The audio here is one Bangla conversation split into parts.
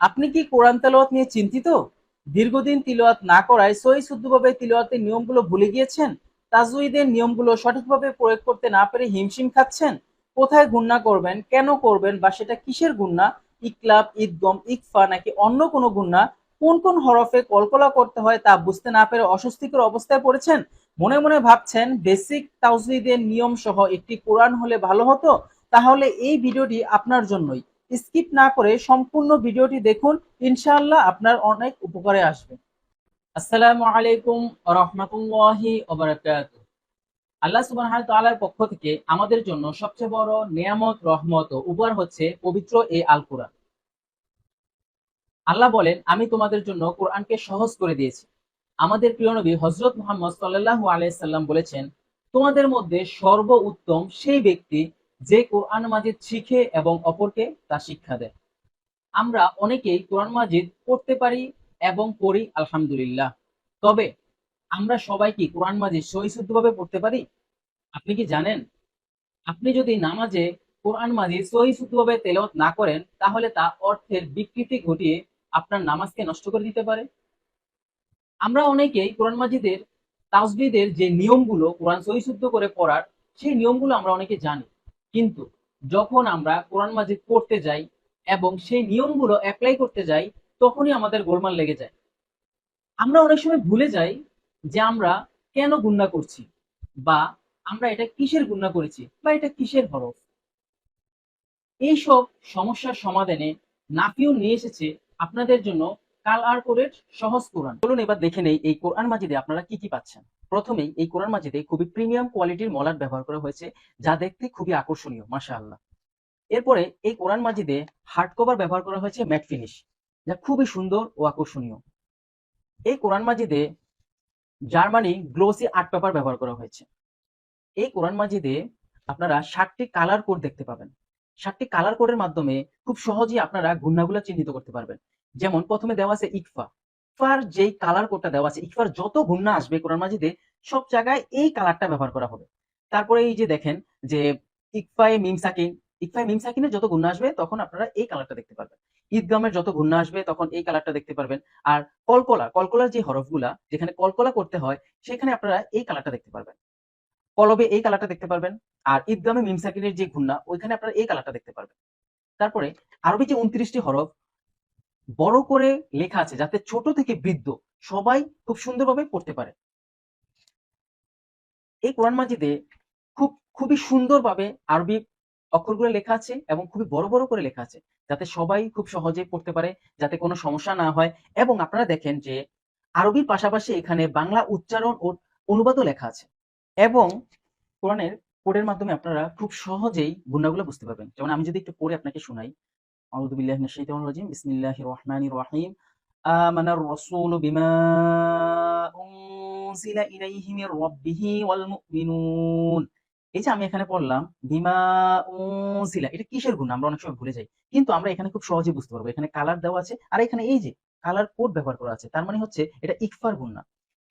আপনি কি কোরআন তেলাওয়াত নিয়ে চিন্তিত? দীর্ঘদিন তিলাওয়াত না করায় সহি শুদ্ধভাবে তিলাওয়াতের নিয়মগুলো ভুলে গিয়েছেন? তাজউইদের নিয়মগুলো সঠিকভাবে প্রয়োগ করতে না পেরে হিমশিম খাচ্ছেন? কোথায় গুন্না করবেন? কেন করবেন? বা সেটা কিসের গুন্না ইকলাব, ঈদগম, ইকফা নাকি অন্য কোনো গুন্না কোন কোন হরফে কলকলা করতে হয় তা বুঝতে না পেরে অস্বস্তিকর অবস্থায় পড়েছেন? মনে মনে ভাবছেন, বেসিক তাজউইদের নিয়ম সহ একটি কোরআন হলে ভালো হতো? তাহলে এই ভিডিওটি আপনার জন্যই। স্কিপ না করে সম্পূর্ণ ভিডিওটি দেখুন, ইনশাআল্লাহ আপনার অনেক উপকারে আসবে। আসসালামু আলাইকুম রহমতুল্লাহি আল্লাহ সুবহানাহু তাআলার পক্ষ থেকে আমাদের জন্য সবচেয়ে বড় নিয়ামত, রহমত উপহার হচ্ছে পবিত্র এই আল কোরআন আল্লাহ বলেন, আমি তোমাদের জন্য কোরআনকে সহজ করে দিয়েছি। আমাদের প্রিয় নবী হজরত মুহাম্মদ সাল্লাল্লাহু আলাইসাল্লাম বলেছেন, তোমাদের মধ্যে সর্ব উত্তম সেই ব্যক্তি যে কোরআন মাজিদ শিখে এবং অপরকে তা শিক্ষা দেয়। আমরা অনেকেই কোরআন মাজিদ পড়তে পারি এবং পড়ি, আলহামদুলিল্লাহ। তবে আমরা সবাই কি কোরআন মাজিদ সহিশুদ্ধভাবে পড়তে পারি? আপনি কি জানেন? আপনি যদি নামাজে কোরআন মাজিদ সহিশুদ্ধভাবে তেলাওয়াত না করেন, তাহলে তা অর্থের বিকৃতি ঘটিয়ে আপনার নামাজকে নষ্ট করে দিতে পারে। আমরা অনেকেই কোরআন মাজিদের তাসবিদের যে নিয়মগুলো কোরআন সহিশুদ্ধ করে পড়ার, সেই নিয়মগুলো আমরা অনেকে জানি। কিন্তু যখন আমরা কোরআন মাজিদ পড়তে যাই এবং সেই নিয়মগুলো অ্যাপ্লাই করতে যাই, তখনই আমাদের গোলমাল লেগে যায়। আমরা অনেক সময় ভুলে যাই যে আমরা কেন গুন্না করছি বা আমরা এটা কিসের গুন্না করেছি বা এটা কিসের হরফ। এইসব সমস্যার সমাধানে নাফিও নিয়ে এসেছে আপনাদের জন্য কাল আর কোরের সহজ কোরআন। চলুন এবার দেখে নেই এই কোরআন মাজিদে আপনারা কি কি পাচ্ছেন। প্রথমেই এই কোরআন মাজিদে খুবই প্রিমিয়াম কোয়ালিটির মলাট ব্যবহার করা হয়েছে, যা দেখতে খুবই আকর্ষণীয় মাশা আল্লাহ এরপরে এই কোরআন মাজিদে হার্ড কভার ব্যবহার করা হয়েছে ম্যাট ফিনিশ যা খুবই সুন্দর ও আকর্ষণীয়। এই কোরআন মাজিদে জার্মানি গ্লোসি আর্ট পেপার ব্যবহার করা হয়েছে। এই কোরআন মাজিদে আপনারা ষাটটি কালার কোড দেখতে পাবেন। ষাটটি কালার কোডের মাধ্যমে খুব সহজেই আপনারা গুন্নাগুলা চিহ্নিত করতে পারবেন। যেমন প্রথমে দেওয়া আছে ইকফা। ইকফার যেই কালার কোডটা দেওয়া আছে, ইকফার যত গুন্না আসবে কোরআন মাজিদে সব জায়গায় এই কালারটা ব্যবহার করা হবে। তারপরে এই যে দেখেন যে ইকফাই মিমসাকিন ইকফাই ইকফায় মিম সাকিনের যত গুন্না আসবে তখন আপনারা এই কালারটা দেখতে পারবেন। ঈদগামের যত গুন্না আসবে তখন এই কালারটা দেখতে পারবেন। আর কলকলা, কলকলার যে হরফগুলা যেখানে কলকলা করতে হয় সেখানে আপনারা এই কালারটা দেখতে পারবেন। কলবে এই কালারটা দেখতে পারবেন আর ঈদগামে মিমসাকিনের যে গুন্না ওইখানে আপনারা এই কালারটা দেখতে পারবেন। তারপরে আরবি যে উনত্রিশটি হরফ বড় করে লেখা আছে যাতে ছোট থেকে বৃদ্ধ সবাই খুব সুন্দরভাবে পড়তে পারে। এই কোরআন মাজিদে খুব, খুবই সুন্দরভাবে আরবি অক্ষরগুলো লেখা আছে এবং খুবই বড় বড় করে লেখা আছে যাতে সবাই খুব সহজে পড়তে পারে, যাতে কোনো সমস্যা না হয়। এবং আপনারা দেখেন যে আরবির পাশাপাশি এখানে বাংলা উচ্চারণ ও অনুবাদও লেখা আছে। এবং কোরআনের কোডের মাধ্যমে আপনারা খুব সহজেই গুণাগুলো বুঝতে পারবেন। যেমন আমি যদি একটু পড়ে আপনাকে শোনাই। আউযুবিল্লাহি মিনাশ শাইতানির রাজিম। বিসমিল্লাহির রহমানির বিমা উনজিলা ইলাইহি মির রাব্বিহি ওয়াল মুমিনুন এই যে আমি এখানে পড়লাম, বিমা উনজিলা, এটা কিসের গুণ? আমরা অনেক সময় ভুলে যাই। কিন্তু আমরা এখানে খুব সহজে বুঝতে পারব। এখানে কালার দেওয়া আছে, আর এখানে এই যে কালার কোড ব্যবহার করা আছে, তার মানে হচ্ছে এটা ইকফার গুণনা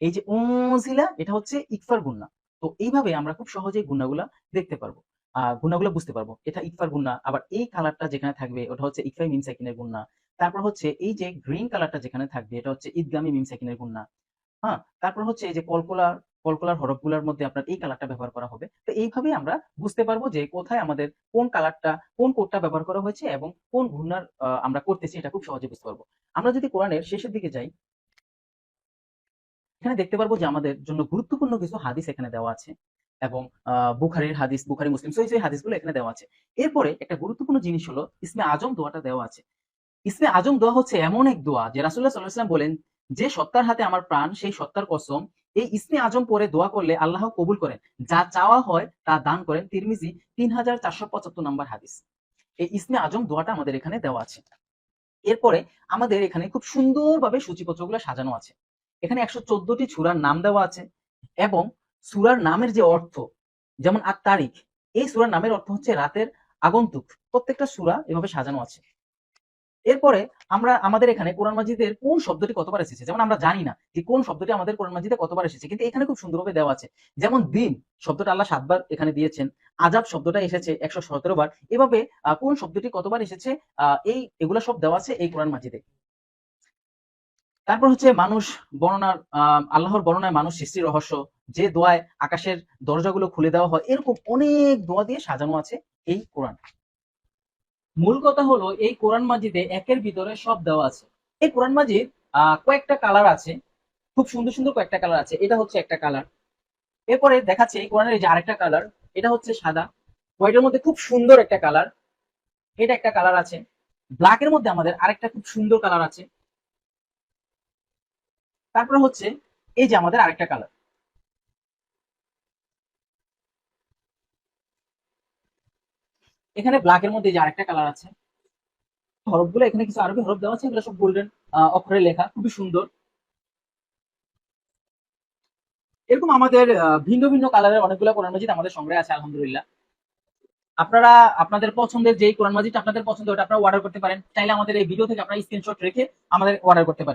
এই যে উনজিলা, এটা হচ্ছে ইকফার গুণনা তো এইভাবে আমরা খুব সহজে গুণাগুলা দেখতে পারব। গুণাগুলো বুঝতে পারব, এটা ইকফার গুণা আবার এই কালারটা যেখানে থাকবে, ওটা হচ্ছে ইকফাই মিম সাকিনের গুণনা তারপর হচ্ছে এই যে গ্রিন কালারটা যেখানে থাকবে, এটা হচ্ছে ঈদগামী মিম সাকিনের গুণনা হ্যাঁ? তারপর হচ্ছে এই যে কলকলার কলকলার হরফগুলোর মধ্যে আপনার এই কালারটা ব্যবহার করা হবে। তো এইভাবেই আমরা বুঝতে পারব যে কোথায় আমাদের কোন কালারটা কোন কোডটা ব্যবহার করা হয়েছে এবং কোন ঘূর্ণার আমরা করতেছি এটা খুব সহজে বুঝতে পারব। আমরা যদি কোরআনের শেষের দিকে যাই, এখানে দেখতে পারব যে আমাদের জন্য গুরুত্বপূর্ণ কিছু হাদিস এখানে দেওয়া আছে এবং বুখারির হাদিস, বুখারি মুসলিম, সহি সহি হাদিসগুলো এখানে দেওয়া আছে। এরপরে একটা গুরুত্বপূর্ণ জিনিস হলো, ইসমে আজম দোয়াটা দেওয়া আছে। ইসমে আজম দোয়া হচ্ছে এমন এক দোয়া যে রাসুল্লাহ সাল্লাহ বলেন যে সত্তার হাতে আমার প্রাণ, সেই সত্তার কসম, এই ইসমে আজম পরে দোয়া করলে আল্লাহ কবুল করেন। যা চাওয়া হয় তা দান করেন তিরমিজি তিন হাজার চারশো পঁচাত্তর নম্বর হাদিস। এই ইসমে আজম দোয়াটা আমাদের এখানে দেওয়া আছে। এরপরে আমাদের এখানে খুব সুন্দরভাবে সূচিপত্রগুলো সাজানো আছে। এখানে একশো চোদ্দটি সুরার নাম দেওয়া আছে এবং সুরার নামের যে অর্থ, যেমন আর তারিখ এই সুরার নামের অর্থ হচ্ছে রাতের আগন্তুক। প্রত্যেকটা সুরা এভাবে সাজানো আছে। এরপরে আমরা, আমাদের এখানে কোরআন মাজিদের কোন শব্দটি কতবার এসেছে? যেমন আমরা জানি না যে কোন শব্দটি আমাদের কোরআন মাজিদে কতবার এসেছে, কিন্তু এখানে খুব সুন্দরভাবে দেওয়া আছে। যেমন দিন, শব্দটা আল্লাহ সাতবার এখানে দিয়েছেন। আজাব শব্দটা এসেছে একশো সতেরো বার। এভাবে কোন শব্দটি কতবার এসেছে? এই, এগুলা সব দেওয়া আছে এই কোরআন মাজিদে। তারপর হচ্ছে মানুষ বর্ণনার আল্লাহর বর্ণনায় মানুষ সৃষ্টির রহস্য। যে দোয়ায় আকাশের দরজাগুলো খুলে দেওয়া হয়, এরকম অনেক দোয়া দিয়ে সাজানো আছে এই কোরআন। মূল কথা হলো, এই কোরআন মাজিদে একের ভিতরে সব দেওয়া আছে। এই কোরআন মাজিদ কয়েকটা কালার আছে, খুব সুন্দর সুন্দর কয়েকটা কালার আছে। এটা হচ্ছে একটা কালার এরপরে দেখাচ্ছে এই কোরআনের যে আরেকটা কালার এটা হচ্ছে সাদা। হোয়াইটের মধ্যে খুব সুন্দর একটা কালার এটা একটা কালার আছে। ব্ল্যাকের মধ্যে আমাদের আরেকটা খুব সুন্দর কালার আছে। তারপরে হচ্ছে, এই যে আমাদের আরেকটা কালার এখানে ব্ল্যাকের মধ্যে যে আরেকটা কালার আছে, হরফগুলো এখানে কিছু আরবি হরফ দেওয়া আছে, এগুলো সব গোল্ডেন অক্ষরে লেখা, খুবই সুন্দর। এরকম আমাদের ভিন্ন ভিন্ন কালারের অনেকগুলো কোরআন মাজিদ আমাদের সংগ্রহে আছে, আলহামদুলিল্লাহ। আপনারা আপনাদের পছন্দের যেই কোরআন মাজিদটা আপনাদের পছন্দ, ওটা আপনারা অর্ডার করতে পারেন। চাইলে আমাদের এই ভিডিও থেকে আপনারা স্ক্রিনশট রেখে আমাদের অর্ডার করতে পারেন।